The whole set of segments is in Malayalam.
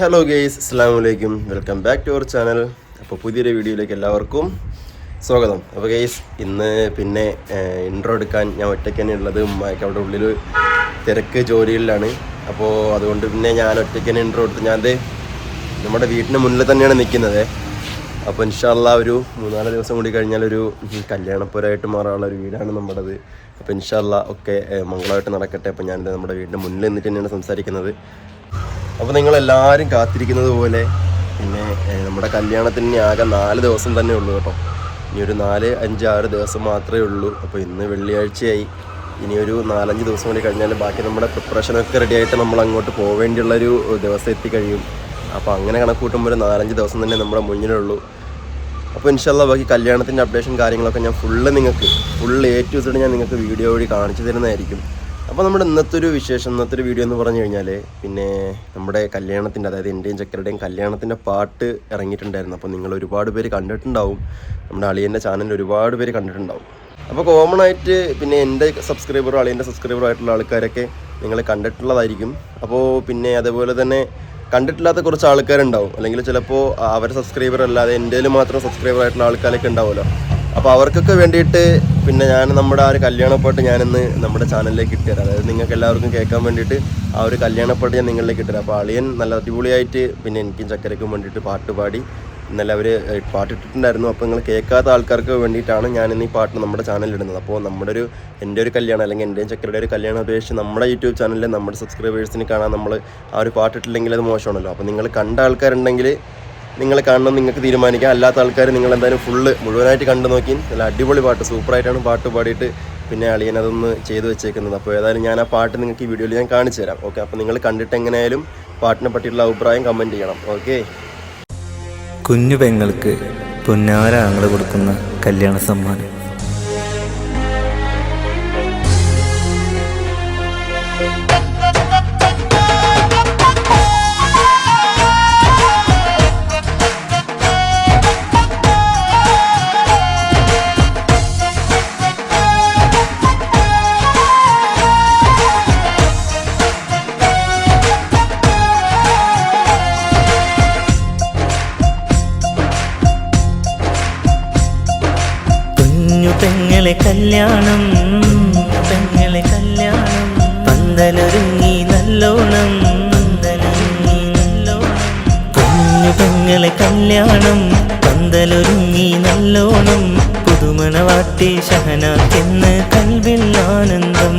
ഹലോ ഗെയ്സ് അസ്സാം വലൈക്കും welcome back to our channel അപ്പോൾ പുതിയൊരു വീഡിയോയിലേക്ക് എല്ലാവർക്കും സ്വാഗതം. അപ്പോൾ ഗെയ്സ് ഇന്ന് പിന്നെ ഇൻട്രോ എടുക്കാൻ ഞാൻ ഒറ്റയ്ക്ക് തന്നെ ഉള്ളത്. ഉമ്മയ്ക്ക് അവിടെ ഉള്ളിൽ തിരക്ക് ജോലിയിലാണ് അപ്പോൾ അതുകൊണ്ട് പിന്നെ ഞാൻ ഒറ്റയ്ക്ക് തന്നെ ഇൻട്രോ എടുത്ത് ഞാൻ നമ്മുടെ വീട്ടിന് മുന്നിൽ തന്നെയാണ് നിൽക്കുന്നത്. അപ്പോൾ ഇൻഷാല്ല ഒരു മൂന്നാൽ ദിവസം കൂടി കഴിഞ്ഞാൽ ഒരു കല്യാണപ്പുരമായിട്ട് മാറാനുള്ള ഒരു വീടാണ് നമ്മുടേത്. അപ്പോൾ ഇൻഷാല്ല ഒക്കെ മംഗളമായിട്ട് നടക്കട്ടെ. അപ്പോൾ ഞാനിത് നമ്മുടെ വീടിന്റെ മുന്നിൽ നിന്നിട്ട് തന്നെയാണ് സംസാരിക്കുന്നത്. അപ്പോൾ നിങ്ങളെല്ലാവരും കാത്തിരിക്കുന്നത് പോലെ പിന്നെ നമ്മുടെ കല്യാണത്തിന് ആകെ നാല് ദിവസം തന്നെ ഉള്ളൂ കേട്ടോ. ഇനി ഒരു നാല് അഞ്ച് ആറ് ദിവസം മാത്രമേ ഉള്ളൂ. അപ്പോൾ ഇന്ന് വെള്ളിയാഴ്ചയായി. ഇനി ഒരു നാലഞ്ച് ദിവസം കൂടി കഴിഞ്ഞാൽ ബാക്കി നമ്മുടെ പ്രിപ്പറേഷനൊക്കെ റെഡി ആയിട്ട് നമ്മൾ അങ്ങോട്ട് പോവേണ്ടിയുള്ളൊരു ദിവസം എത്തിക്കഴിയും അപ്പോൾ അങ്ങനെ കണക്ക് കൂട്ടുമ്പോൾ ഒരു നാലഞ്ച് ദിവസം തന്നെ നമ്മുടെ മുന്നിലുള്ളൂ. അപ്പോൾ ഇൻഷാല്ല ബാക്കി കല്യാണത്തിന്റെ അപ്ഡേഷൻ കാര്യങ്ങളൊക്കെ ഞാൻ ഫുള്ള് നിങ്ങൾക്ക് ഫുള്ള് എ ടു ഞാൻ നിങ്ങൾക്ക് വീഡിയോ വഴി കാണിച്ചു തരുന്നതായിരിക്കും. അപ്പോൾ നമ്മുടെ ഇന്നത്തെ ഒരു വിശേഷം ഇന്നത്തെ ഒരു വീഡിയോ എന്ന് പറഞ്ഞു കഴിഞ്ഞാൽ പിന്നെ നമ്മുടെ കല്യാണത്തിന്റെ അതായത് എന്റെയും ചക്കരുടെയും കല്യാണത്തിന്റെ പാട്ട് ഇറങ്ങിയിട്ടുണ്ടായിരുന്നു. അപ്പോൾ നിങ്ങൾ ഒരുപാട് പേര് കണ്ടിട്ടുണ്ടാവും. നമ്മുടെ അളിയന്റെ ചാനലിൽ ഒരുപാട് പേര് കണ്ടിട്ടുണ്ടാവും. അപ്പോൾ കോമൺ ആയിട്ട് പിന്നെ എന്റെ സബ്സ്ക്രൈബറും അളിയന്റെ സബ്സ്ക്രൈബറും ആയിട്ടുള്ള ആൾക്കാരൊക്കെ നിങ്ങൾ കണ്ടിട്ടുള്ളതായിരിക്കും. അപ്പോൾ പിന്നെ അതുപോലെ തന്നെ കണ്ടിട്ടില്ലാത്ത കുറച്ച് ആൾക്കാരുണ്ടാവും. അല്ലെങ്കിൽ ചിലപ്പോൾ അവരെ സബ്സ്ക്രൈബർ അല്ലാതെ എന്റെ മാത്രം സബ്സ്ക്രൈബർ ആയിട്ടുള്ള ആൾക്കാരൊക്കെ ഉണ്ടാവുമല്ലോ. അപ്പോൾ അവർക്കൊക്കെ വേണ്ടിയിട്ട് പിന്നെ ഞാൻ നമ്മുടെ ആ ഒരു കല്യാണപ്പാട്ട് ഞാനിന്ന് നമ്മുടെ ചാനലിലേക്ക് ഇട്ടുതരാം. അതായത് നിങ്ങൾക്ക് എല്ലാവർക്കും കേൾക്കാൻ വേണ്ടിയിട്ട് ആ ഒരു കല്യാണപ്പാട്ട് ഞാൻ നിങ്ങളിലേക്ക് ഇട്ടുതരാം. അപ്പോൾ അളിയൻ നല്ല അടിപൊളിയായിട്ട് പിന്നെ എനിക്കും ചക്കരയ്ക്കും വേണ്ടിയിട്ട് പാട്ട് പാടി. ഇന്നലെ അവർ പാട്ടിട്ടിട്ടുണ്ടായിരുന്നു. അപ്പോൾ നിങ്ങൾ കേൾക്കാത്ത ആൾക്കാർക്ക് വേണ്ടിയിട്ടാണ് ഞാൻ ഇന്ന് ഈ പാട്ട് നമ്മുടെ ചാനലിൽ ഇടുന്നത് അപ്പോൾ നമ്മുടെ ഒരു എന്റെ ഒരു കല്യാണം അല്ലെങ്കിൽ എന്റെയും ചക്കരയുടെ ഒരു കല്യാണം അപേക്ഷിച്ച് നമ്മുടെ യൂട്യൂബ് ചാനലിൽ നമ്മുടെ സബ്സ്ക്രൈബേഴ്സിന് കാണാൻ നമ്മൾ ആ ഒരു പാട്ടിട്ടില്ലെങ്കിൽ അത് മോശമാണല്ലോ. അപ്പോൾ നിങ്ങൾ കണ്ട ആൾക്കാരുണ്ടെങ്കിൽ നിങ്ങൾ കാണണം നിങ്ങൾക്ക് തീരുമാനിക്കാം. അല്ലാത്ത ആൾക്കാർ നിങ്ങൾ എന്തായാലും ഫുള്ള് മുഴുവനായിട്ട് കണ്ടു നോക്കി. നല്ല അടിപൊളി പാട്ട് സൂപ്പറായിട്ടാണ് പാട്ട് പാടിയിട്ട് പിന്നെ അളിയൻ അതൊന്ന് ചെയ്തു വെച്ചേക്കുന്നത്. അപ്പോൾ ഏതായാലും ഞാൻ ആ പാട്ട് നിങ്ങൾക്ക് ഈ വീഡിയോയിൽ ഞാൻ കാണിച്ചു തരാം. ഓക്കെ അപ്പോൾ നിങ്ങൾ കണ്ടിട്ട് എങ്ങനെയായാലും പാട്ടിനെ പറ്റിയുള്ള അഭിപ്രായം കമന്റ് ചെയ്യണം. ഓക്കെ കുഞ്ഞു പെങ്ങൾക്ക് പൊന്നാരാങ്ങൾ കൊടുക്കുന്ന കല്യാണ സമ്മാനം. പെങ്ങളെ കല്യാണം പെങ്ങളെ കല്യാണം. പന്തലൊരുങ്ങി നല്ലോണം പന്തലൊരുങ്ങി നല്ലോണം. കുഞ്ഞു പെങ്ങളെ കല്യാണം പന്തലൊരുങ്ങി നല്ലോണം. പുതുമണവാട്ടി ഷഹനാക്കെന്ന് കൽവിൽ ആനന്ദം.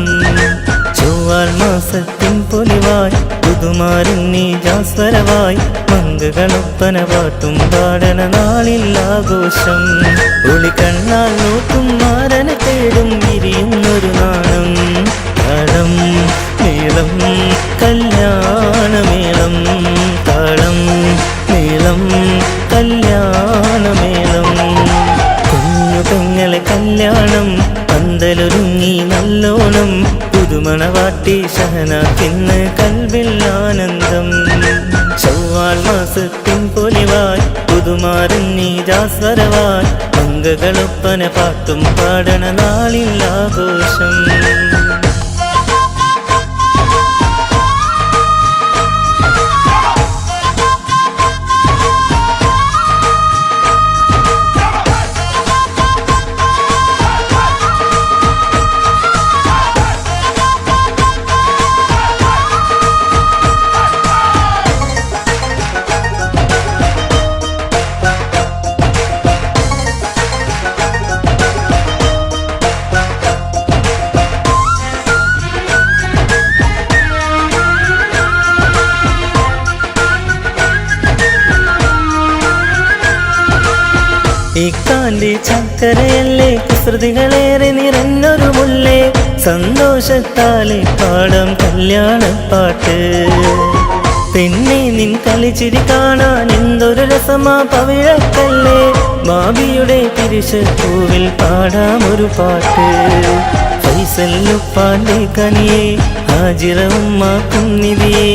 ചൊവ്വാൽ മാസത്തിൻ പൊലിവായി പുതുമാരുന്നി ജാസ്വരവായി മങ്കുകളൊപ്പന പാട്ടും പാടന നാളിൽ ആഘോഷം കണ്ണാൽ നോക്കും മാരനെ തേടും വിരിയുന്നൊരു നാണം. താളം നീളം കല്യാണമേളം. താളം നീളം കല്യാണമേളം. കുഞ്ഞു പെങ്ങളെ കല്യാണം പന്തലൊരുങ്ങി നല്ലോണം. പുതുമണവാട്ടി ഷഹനാക്കിന്ന് പുതുമാറുന്നി ജാസ്വരവായി മങ്കകളൊപ്പന പാട്ടും പാടണ നാളിൽ ഇക്കാന്റെ ചക്കരയല്ലേ? കുസൃതികളേറെ നിറഞ്ഞൊരു മുല്ലേ? സന്തോഷത്താലെ പാടം കല്യാണപ്പാട്ട് പെണ്ണെ നിൻ കളിച്ചിരി കാണാൻ എന്തൊരു രസമാ പവിഴക്കല്ലേ? ഭാവിയുടെ തിരിച്ച് പൂവിൽ പാടാം ഒരു പാട്ട്. ഫൈസല്ലുപ്പാന്റെ കനിയെ ഹാജിറവുമാക്കും നിധിയെ.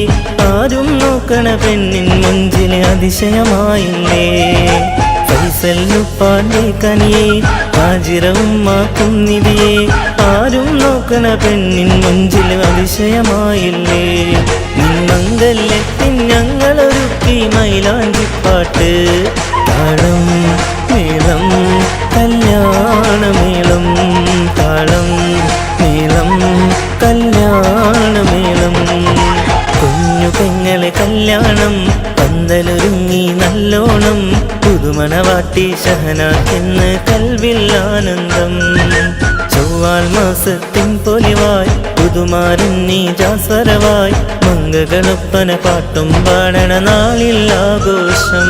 ആരും നോക്കണ പെണ്ണിൻ മുഞ്ചിലെ അതിശയമായില്ലേ? ഫൈസൽ നുപ്പാന്റെ കനിയെ നിധിയെ. ആരും നോക്കണ പെണ്ണിൻ മുഞ്ചിൽ അതിശയമായില്ലേ? നിൻ മംഗല്യത്തിൻ ഞങ്ങളൊരുക്കി മൈലാഞ്ചിപ്പാട്ട് താളം മേളം കല്യാണമേളം. താളം മേളം കല്യാണമേളം. കുഞ്ഞു പെങ്ങളെ കല്യാണം പുതുമണവാട്ടി ഷഹനാക്കെന്ന് കൽവിൽ ആനന്ദം. ചൊവ്വാൽ മാസത്തിൻ പൊലിവായി പുതുമാരൻ നീ ജാസ്വരവായി മംഗകളൊപ്പന പാട്ടും പാടണ നാളിൽ ആഘോഷം.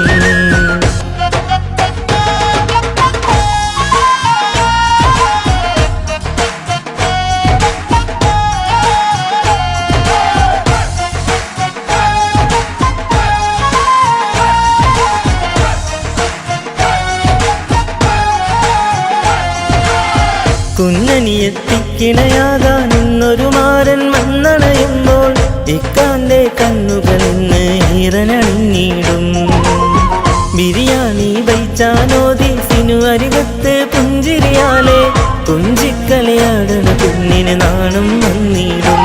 കുഞ്ഞനിയെത്തിക്കിണയാകാൻ ഇന്നൊരു മാരൻ മണ്ണണയുമ്പോൾ ഇക്കാന്റെ കണ്ണുകൾ ഇന്ന് ഈറനണിഞ്ഞിടും. ബിരിയാണി വൈച്ചാനോതി സിനു അരികത്ത് പുഞ്ചിരിയാലെ കുഞ്ചിക്കലയാടണ കുഞ്ഞിന് നാണം വന്നിടും.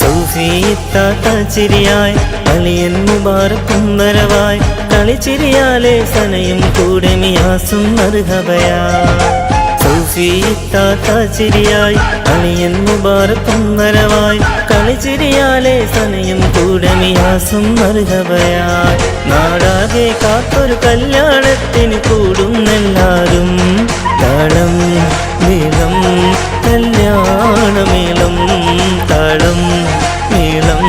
സൗഫിത്താത്ത ചിരിയായി അളിയൻ മുബാറക്കുന്തരവായി കളിച്ചിരിയാലെ സനയും കൂടെ മിയാസും മറുഹബയാ സൗഫിത്താത്ത ചിരിയായി അണിയൻ മുബാറക്കും നരവായി കളിച്ചിരിയാലെ സനയും കൂടെ മിയാസും മറുഹബയായി നാടാകെ കാത്തൊരു കല്യാണത്തിന് കൂടുന്നെല്ലാരും. താളം നീളം കല്യാണമേളം. താളം നീളം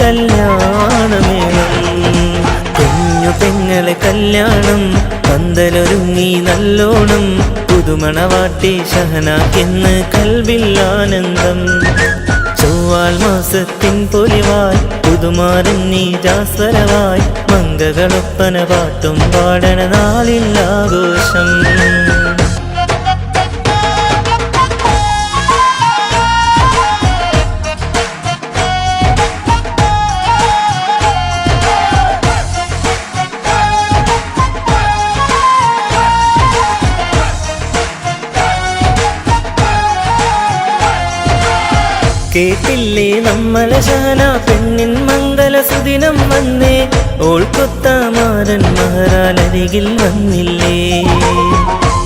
കല്യാണമേളം. കുഞ്ഞു പെങ്ങളെ കല്യാണം പന്തലൊരുങ്ങി നല്ലോണം. പുതുമണവാട്ടി ഷഹനാക്കെന്ന് കൽവിൽ ആനന്ദം. ചൊവ്വാൽ മാസത്തിൻ പൊലിവായി പുതുമാരൻ നീരാസ്വരവായി മംഗകളൊപ്പന പാട്ടും പാടണ നാളിൽ ആഘോഷം. കേട്ടില്ലേ നമ്മളെ ശാല പെണ്ണിൻ മംഗല സുദിനം വന്നേ. ഓൾക്കൊത്താമാരൻ മഹാരാലരികിൽ വന്നില്ലേ.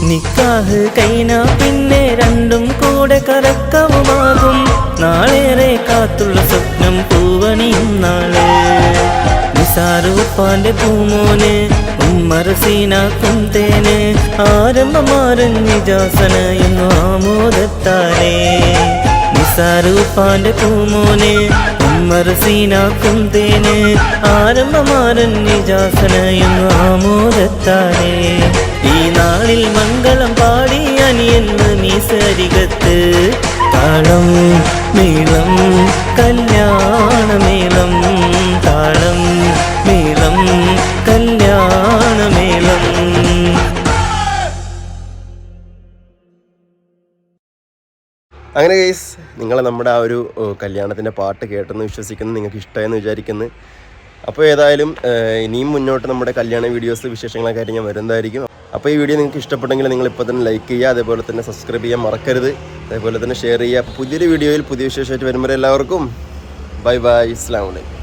നിക്കാഹ് കൈന പിന്നെ രണ്ടും കൂടെ കറക്കവുമാകും നാളേറെ കാത്തുള്ള സ്വപ്നം പൂവണിയും നാളെ. നിസാറുപ്പാന്റെ പൂമോന് ഉമ്മറസീനാക്കും തേന് ആരംഭമാരൻ നിജാസന എന്നു ആമോദത്താലേ. നിസാറുപ്പാന്റെ പൂമോന് ഉമ്മറസീനാക്കും തേന് ആരംഭമാരൻ നിജാസന എന്നു ആമോദത്താലേ ഈ നാളിൽ മംഗളം പാടി അനിയെന്ന് മീസരികത്ത് താളം നീളം കല്യാണമേളം താളം നീളം അങ്ങനെ ഗൈസ് നിങ്ങൾ നമ്മുടെ ആ ഒരു കല്യാണത്തിന്റെ പാട്ട് കേട്ടെന്ന് വിശ്വസിക്കുന്നു നിങ്ങൾക്ക് ഇഷ്ടമായെന്ന് വിചാരിക്കുന്നു. അപ്പോൾ ഏതായാലും ഇനിയും മുന്നോട്ട് നമ്മുടെ കല്യാണ വീഡിയോസ് വിശേഷങ്ങളൊക്കെ ആയിട്ട് ഞാൻ വരുന്നതായിരിക്കും. അപ്പോൾ ഈ വീഡിയോ നിങ്ങൾക്ക് ഇഷ്ടപ്പെട്ടെങ്കിൽ നിങ്ങൾ ഇപ്പോൾ തന്നെ ലൈക്ക് ചെയ്യുക അതേപോലെ തന്നെ സബ്സ്ക്രൈബ് ചെയ്യാൻ മറക്കരുത്. അതേപോലെ തന്നെ ഷെയർ ചെയ്യുക. പുതിയൊരു വീഡിയോയിൽ പുതിയ വിശേഷമായിട്ട് വരുമ്പോൾ എല്ലാവർക്കും ബൈ ബൈ ഇസ്ലാം വലൈക്കും